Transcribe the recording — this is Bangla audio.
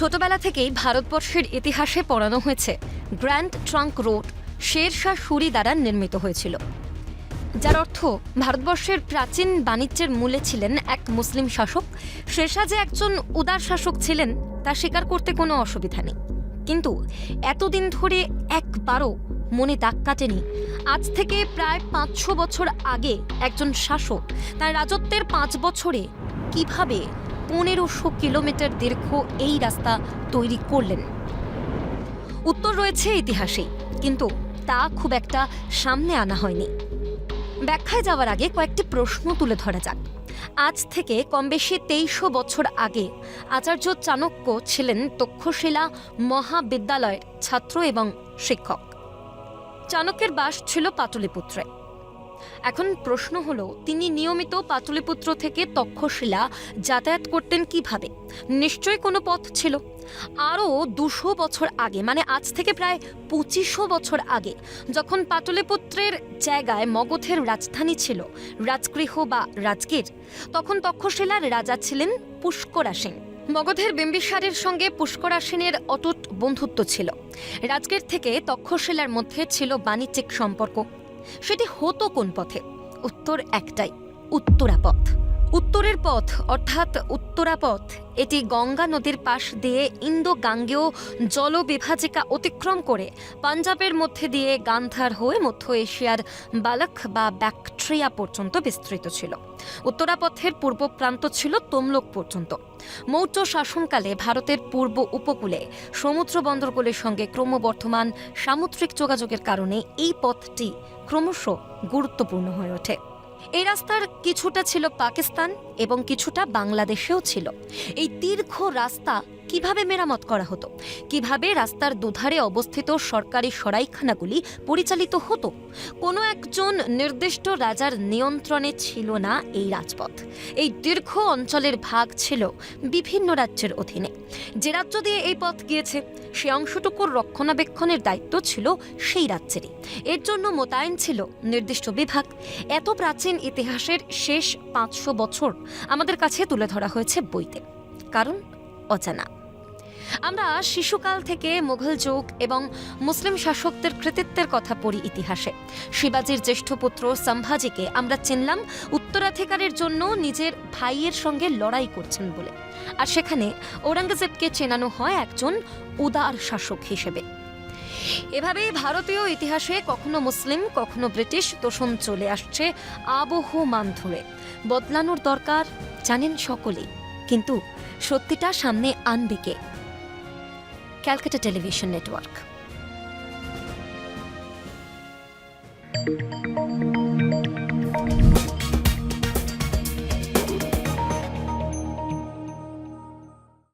ছোটবেলা থেকেই ভারতবর্ষের ইতিহাসে পড়ানো হয়েছে grand trunk road, Sher Shah Suri দ্বারা নির্মিত হয়েছিল। যার অর্থ, ভারতবর্ষের প্রাচীন বাণিজ্যের মূলে ছিলেন এক মুসলিম শাসক। শেরশাহ যে একজন উদার শাসক ছিলেন, তা স্বীকার করতে কোনো অসুবিধা নেই। কিন্তু এতদিন ধরে একবারও মনে দাগ কাটেনি। আজ থেকে প্রায় পাঁচশো বছর আগে একজন শাসক তার রাজত্বের পাঁচ বছরে কীভাবে পনেরোশো কিলোমিটার দীর্ঘ এই রাস্তা তৈরি করলেন। উত্তর রয়েছে ইতিহাসে, কিন্তু তা খুব একটা সামনে আনা হয়নি। ব্যাখ্যায় যাওয়ার আগে কয়েকটি প্রশ্ন তুলে ধরা যাক। আজ থেকে কম বেশি তেইশশো বছর আগে আচার্য চাণক্য ছিলেন তক্ষশিলা মহাবিদ্যালয়ের ছাত্র এবং শিক্ষক। চাণক্যের বাস ছিল পাটলিপুত্রে। এখন প্রশ্ন হলো, তিনি নিয়মিত পাটলিপুত্র থেকে তক্ষশিলা যাতায়াত করতেন কীভাবে? নিশ্চয়ই কোনো পথ ছিল। আরও দুশো বছর আগে মানে আজ থেকে প্রায় পঁচিশশো বছর আগে, যখন পাটলিপুত্রের জায়গায় মগধের রাজধানী ছিল, রাজগৃহ বা রাজগীর, তখন তক্ষশিলার রাজা ছিলেন পুষ্করা পুষ্করাসেন মগধের বিম্বিসারের সঙ্গে পুষ্করাসেনের অটুট বন্ধুত্ব ছিল। রাজগীর থেকে তক্ষশিলার মধ্যে ছিল বাণিজ্যিক সম্পর্ক। সেটি হতো কোন পথে? উত্তর একটাই উত্তরাপথ। উত্তরের পথ, অর্থাৎ উত্তরাপথ, এটি গঙ্গা নদীর পাশ দিয়ে ইন্দো গাঙ্গেয় জলবিভাজিকা অতিক্রম করে। পাঞ্জাবের মধ্যে দিয়ে গান্ধার হয়ে মধ্য এশিয়ার বালক বা ব্যাকট্রিয়া পর্যন্ত বিস্তৃত ছিল। উত্তরাপথের পূর্ব প্রান্ত ছিল তমলুক পর্যন্ত। মৌর্য শাসনকালে ভারতের পূর্ব উপকূলে সমুদ্র বন্দরগুলির সঙ্গে ক্রমবর্ধমান সামুদ্রিক যোগাযোগের কারণে এই পথটি ক্রমশ গুরুত্বপূর্ণ হয়ে ওঠে। এই রাস্তার কিছুটা ছিল পাকিস্তান এবং কিছুটা বাংলাদেশেও ছিল। এই দীর্ঘ রাস্তা কীভাবে মেরামত করা হতো? কীভাবে রাস্তার দুধারে অবস্থিত সরকারি সরাইখানাগুলি পরিচালিত হতো? কোনো একজন নির্দিষ্ট রাজার নিয়ন্ত্রণে ছিল না এই রাজপথ। এই দীর্ঘ অঞ্চলের ভাগ ছিল বিভিন্ন রাজ্যের অধীনে। যে রাজ্য দিয়ে এই পথ গিয়েছে, সে অংশটুকুর রক্ষণাবেক্ষণের দায়িত্ব ছিল সেই রাজ্যেরই। এর জন্য মোতায়েন ছিল নির্দিষ্ট বিভাগ। এত প্রাচীন ইতিহাসের শেষ পাঁচশো বছর আমাদের কাছে তুলে ধরা হয়েছে বইতে। কারণ অজানা। আমরা শিশুকাল থেকে মুঘল যুগ এবং মুসলিম শাসকদের কৃতিত্বের কথা পড়ি ইতিহাসে। শিবাজির জ্যেষ্ঠ পুত্র সম্ভাজিকে আমরা চিনলাম উত্তরাধিকারের জন্য নিজের ভাইয়ের সঙ্গে লড়াই করছেন বলে। আর সেখানে ঔরঙ্গজেবকে চেনানো হয় একজন উদার শাসক হিসেবে। এভাবেই ভারতীয় ইতিহাসে কখনো মুসলিম, কখনো ব্রিটিশ তোষণ চলে আসছে আবহমান ধরে বদলানোর দরকার জানেন সকলেই, কিন্তু সত্যিটা সামনে আনবে কে? Calcutta Television Network.